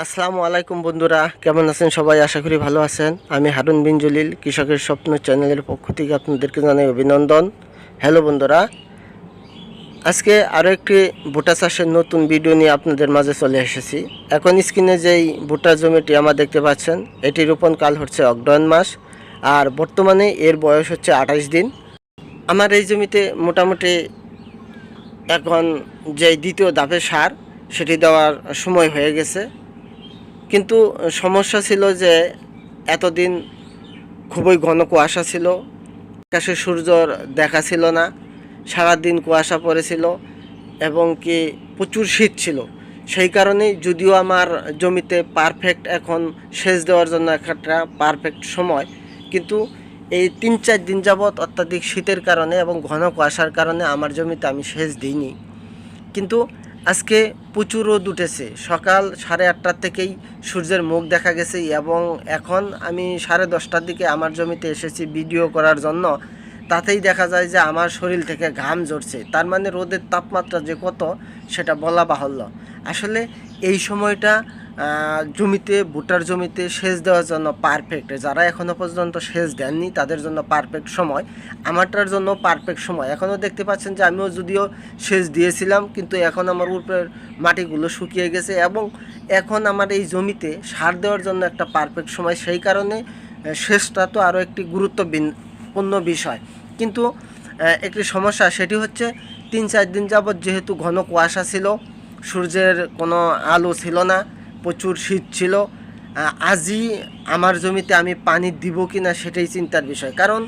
আসসালামু আলাইকুম বন্ধুরা, কেমন আছেন সবাই? আশা করি ভালো আছেন। আমি হারুন বিন জলিল, কৃষকের স্বপ্ন চ্যানেলের পক্ষ থেকে আপনাদেরকে জানাই অভিনন্দন। হ্যালো বন্ধুরা, আজকে আরও একটি ভুট্টা চাষের নতুন ভিডিও নিয়ে আপনাদের মাঝে চলে এসেছি। এখন স্ক্রিনে যেই ভুট্টা জমিটি আমার দেখতে পাচ্ছেন, এটি রোপণ কাল হচ্ছে অগ্রহণ মাস, আর বর্তমানে এর বয়স হচ্ছে আঠাশ দিন। আমার এই জমিতে মোটামুটি এখন যে দ্বিতীয় ধাপের সার, সেটি দেওয়ার সময় হয়ে গেছে। কিন্তু সমস্যা ছিল যে এতদিন খুবই ঘন কুয়াশা ছিল। আকাশে সূর্যর দেখা ছিল না। সারাদিন কুয়াশা পড়েছিল এবং কি প্রচুর শীত ছিল। সেই কারণেই যদিও আমার জমিতে পারফেক্ট এখন সেচ দেওয়ার জন্য একটা পারফেক্ট সময়, কিন্তু এই তিন চার দিন যাবৎ অত্যাধিক শীতের কারণে এবং ঘন কুয়াশার কারণে আমার জমিতে আমি সেচ দিইনি। কিন্তু আজকে প্রচুর রোদ উঠেছে। সকাল সাড়ে আটটার থেকেই সূর্যের মুখ দেখা গেছে এবং এখন আমি সাড়ে দশটার দিকে আমার জমিতে এসেছি ভিডিও করার জন্য। তাতেই দেখা যায় যে আমার শরীর থেকে ঘাম ঝরছে। তার মানে রোদের তাপমাত্রা যে কত সেটা বলা বাহুল্য। আসলে এই সময়টা জমিতে, ভুট্টার জমিতে সেচ দেওয়ার জন্য পারফেক্ট যারা এখনও পর্যন্ত সেচ দেননি, তাদের জন্য পারফেক্ট সময়। আমারটার জন্য পারফেক্ট সময়। এখনও দেখতে পাচ্ছেন যে আমিও যদিও সেচ দিয়েছিলাম, কিন্তু এখন আমার উপরের মাটিগুলো শুকিয়ে গেছে এবং এখন আমার এই জমিতে সার দেওয়ার জন্য একটা পারফেক্ট সময়। সেই কারণে সেচটা তো আরও একটি গুরুত্বপূর্ণ বিষয়। কিন্তু একটি সমস্যা, সেটি হচ্ছে তিন চার দিন যাবৎ যেহেতু ঘন কুয়াশা ছিল, সূর্যের কোনো আলো ছিল না। প্রচুর শীত ছিল। আজই আমার জমিতে আমি পানি দিব কি না সেটাই চিন্তার বিষয়। কারণ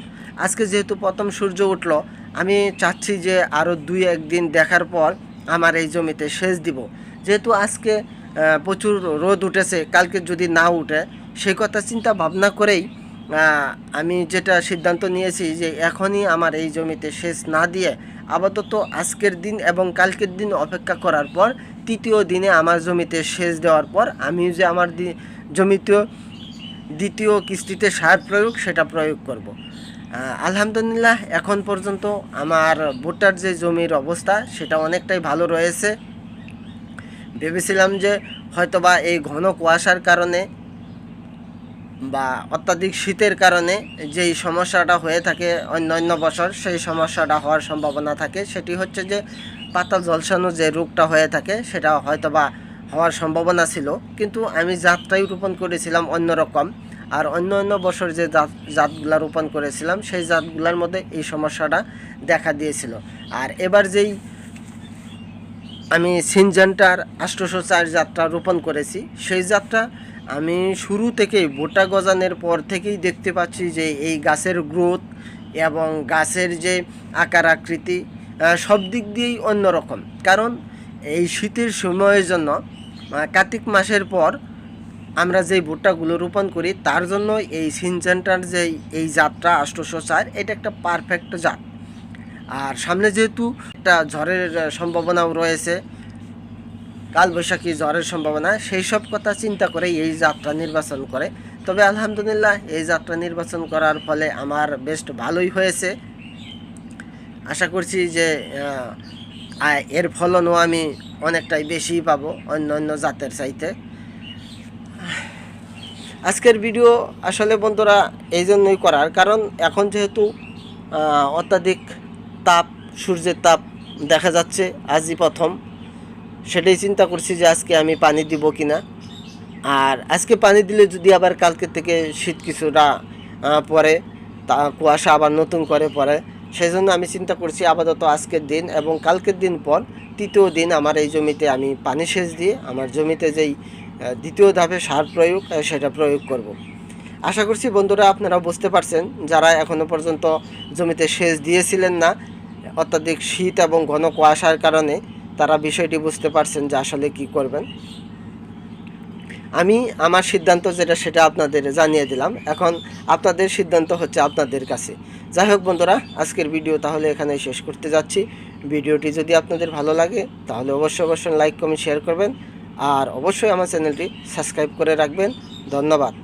আজকে যেহেতু প্রথম সূর্য উঠল, আমি চাচ্ছি যে আরও দুই একদিন দেখার পর আমার এই জমিতে সেচ দিব। যেহেতু আজকে প্রচুর রোদ উঠেছে, কালকে যদি না উঠে, সেই কথা চিন্তা ভাবনা করেই আমি যেটা সিদ্ধান্ত নিয়েছি যে এখনই আমার এই জমিতে সেচ না দিয়ে আপাতত আজকের দিন এবং কালকের দিন অপেক্ষা করার পর তৃতীয় দিনে আমার জমিতে সেচ দেওয়ার পর আমি যে আমার জমিতেও দ্বিতীয় কিস্তিতে সার প্রয়োগ সেটা প্রয়োগ করব। আলহামদুলিল্লাহ এখন পর্যন্ত আমার ভুট্টার যে জমির অবস্থা সেটা অনেকটাই ভালো রয়েছে ভেবেছিলাম যে হয়তোবা এই ঘন কুয়াশার কারণে বা অত্যাধিক শীতের কারণে যেই সমস্যাটা হয়ে থাকে অন্য অন্য বছর, সেই সমস্যাটা হওয়ার সম্ভাবনা থাকে। সেটি হচ্ছে যে পাতা জলসানো যে রোগটা হয়ে থাকে, সেটা হয়তো বা হওয়ার সম্ভাবনা ছিল। কিন্তু আমি জাতটাই রোপণ করেছিলাম অন্যরকম আর অন্য অন্য বছর যে জাত, জাতগুলা রোপণ করেছিলাম, সেই জাতগুলার মধ্যে এই সমস্যাটা দেখা দিয়েছিল। আর এবার যেই আমি সিনজেন্টার আষ্টশো চার যাত্রা রোপণ করেছি, সেই যাত্রা আমি শুরু থেকেই বোটা গজানের পর থেকেই দেখতে পাচ্ছি যে এই গাছের গ্রোথ এবং গাছের যে আকার আকৃতি সব দিক দিয়েই অন্যরকম। কারণ এই শীতের সময়ের জন্য কার্তিক মাসের পর আমরা যেই ভুট্টাগুলো রোপণ করি, তার জন্য এই সিনজেন্টার যে এই জাতটা আষ্টশো চার এটা একটা পারফেক্ট জাত। আর সামনে যেহেতু একটা ঝড়ের সম্ভাবনাও রয়েছে কালবৈশাখী ঝড়ের সম্ভাবনা সেই সব কথা চিন্তা করে এই যাত্রা নির্বাচন করে। তবে আলহামদুলিল্লাহ, এই যাত্রা নির্বাচন করার ফলে আমার বেশ ভালোই হয়েছে। আশা করছি যে এর ফলনও আমি অনেকটাই বেশি পাবো অন্য অন্য জাতের চাইতে। আজকের ভিডিও আসলে বন্ধুরা এই জন্যই করার কারণ, এখন যেহেতু অত্যাধিক তাপ, সূর্যের তাপ দেখা যাচ্ছে, আজই প্রথম। সেটাই চিন্তা করছি যে আজকে আমি পানি দিব কি না আর আজকে পানি দিলে যদি আবার কালকে থেকে শীত কিছুটা পরে তা কুয়াশা আবার নতুন করে পরে সেই জন্য আমি চিন্তা করছি আপাতত আজকের দিন এবং কালকের দিন পর তৃতীয় দিন আমার এই জমিতে আমি পানি সেচ দিয়ে আমার জমিতে যেই দ্বিতীয় ধাপে সার প্রয়োগ সেটা প্রয়োগ করব। আশা করছি বন্ধুরা আপনারা বুঝতে পারছেন, যারা এখনও পর্যন্ত জমিতে সেচ দিয়েছিলেন না, অত্যাধিক শীত এবং ঘন কুয়াশার কারণে তারা বিষয়টি বুঝতে পারছেন যে আসলে কি করবেন। আমি আমার সিদ্ধান্ত যেটা সেটা আপনাদের জানিয়ে দিলাম। এখন আপনাদের সিদ্ধান্ত হচ্ছে আপনাদের কাছে। যাই হোক বন্ধুরা, আজকের ভিডিও তাহলে এখানে শেষ করতে যাচ্ছি। ভিডিওটি যদি আপনাদের ভালো লাগে, তাহলে অবশ্যই অবশ্যই লাইক, কমেন্ট শেয়ার করবেন। আর অবশ্যই আমার চ্যানেলটি সাবস্ক্রাইব করে রাখবেন। ধন্যবাদ।